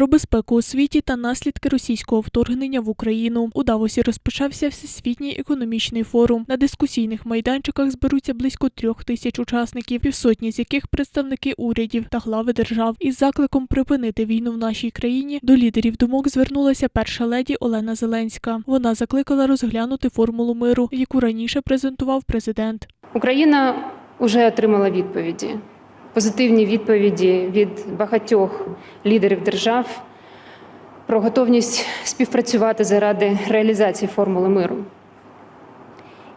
про безпеку у світі та наслідки російського вторгнення в Україну. У Давосі розпочався всесвітній економічний форум. На дискусійних майданчиках зберуться близько трьох тисяч учасників, півсотні з яких представники урядів та глави держав. Із закликом припинити війну в нашій країні до лідерів думок звернулася перша леді Олена Зеленська. Вона закликала розглянути формулу миру, яку раніше презентував президент. Україна вже отримала відповіді, позитивні відповіді від багатьох лідерів держав про готовність співпрацювати заради реалізації формули миру.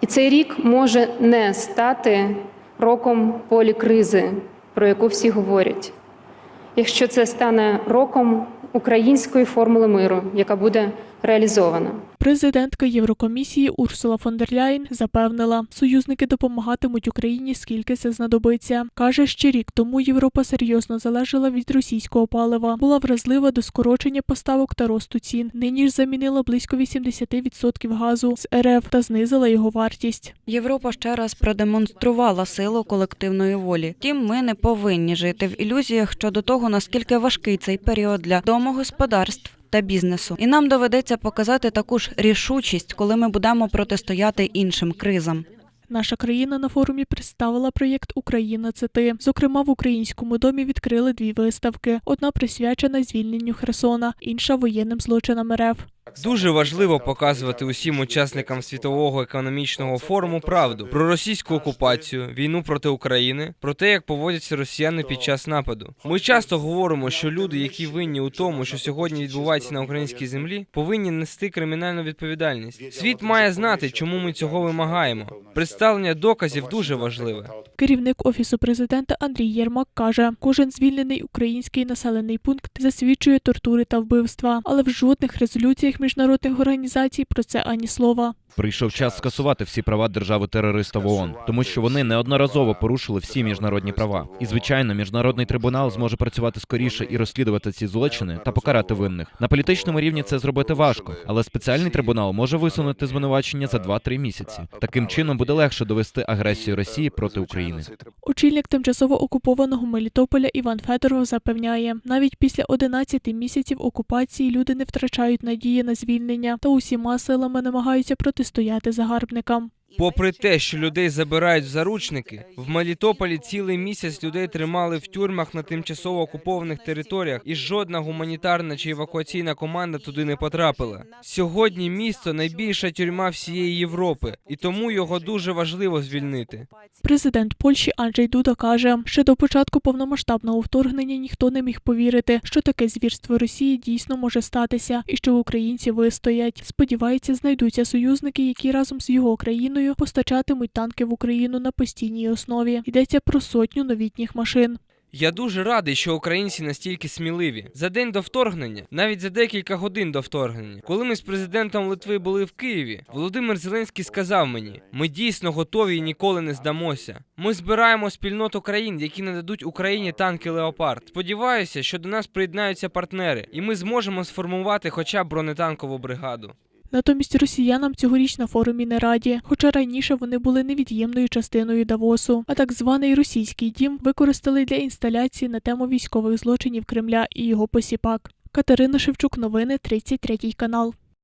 І цей рік може не стати роком полікризи, про яку всі говорять, якщо це стане роком української формули миру, яка буде реалізована. Президентка Єврокомісії Урсула фон дер Ляєн запевнила, союзники допомагатимуть Україні скільки це знадобиться. каже, ще рік тому Європа серйозно залежала від російського палива, була вразлива до скорочення поставок та росту цін. Нині ж замінила близько 80% газу з РФ та знизила його вартість. Європа ще раз продемонструвала силу колективної волі. Тім ми не повинні жити в ілюзіях щодо того, наскільки важкий цей період для домогосподарств. Та бізнесу, і нам доведеться показати таку ж рішучість, коли ми будемо протистояти іншим кризам. Наша країна на форумі представила проєкт Україна це ти. Зокрема, в українському домі відкрили дві виставки: одна присвячена звільненню Херсона, інша воєнним злочинам РФ. Дуже важливо показувати усім учасникам світового економічного форуму правду про російську окупацію, війну проти України, про те, як поводяться росіяни під час нападу. Ми часто говоримо, що люди, які винні у тому, що сьогодні відбувається на українській землі, повинні нести кримінальну відповідальність. Світ має знати, чому ми цього вимагаємо. Представлення доказів дуже важливе. Керівник офісу президента Андрій Єрмак каже, кожен звільнений український населений пункт засвідчує тортури та вбивства, але в жодних резолюціях міжнародних організацій про це ані слова. Прийшов час скасувати всі права держави-терориста в ООН, тому що вони неодноразово порушили всі міжнародні права. І звичайно, міжнародний трибунал зможе працювати скоріше і розслідувати ці злочини та покарати винних. На політичному рівні це зробити важко, але спеціальний трибунал може висунути звинувачення за 2-3 місяці. Таким чином буде легше довести агресію Росії проти України. Очільник тимчасово окупованого Мелітополя Іван Федоров запевняє, навіть після 11 місяців окупації люди не втрачають надії на звільнення та усіма силами намагаються протистояти загарбникам. Попри те, що людей забирають в заручники, в Мелітополі цілий місяць людей тримали в тюрмах на тимчасово окупованих територіях, і жодна гуманітарна чи евакуаційна команда туди не потрапила. Сьогодні місто найбільша тюрма всієї Європи, і тому його дуже важливо звільнити. Президент Польщі Анджей Дуда каже, що до початку повномасштабного вторгнення ніхто не міг повірити, що таке звірство Росії дійсно може статися, і що українці вистоять. Сподівається, знайдуться союзники, які разом з його країною постачатимуть танки в Україну на постійній основі. Йдеться про сотню новітніх машин. Я дуже радий, що українці настільки сміливі. За день до вторгнення, навіть за декілька годин до вторгнення, коли ми з президентом Литви були в Києві, Володимир Зеленський сказав мені: ми дійсно готові і ніколи не здамося. Ми збираємо спільноту країн, які нададуть Україні танки Леопард. Сподіваюся, що до нас приєднаються партнери, і ми зможемо сформувати хоча б бронетанкову бригаду. Натомість росіянам цьогоріч на форумі не раді, хоча раніше вони були невід'ємною частиною Давосу. А так званий російський дім використали для інсталяції на тему військових злочинів Кремля і його посіпак. Катерина Шевчук, новини 33 канал.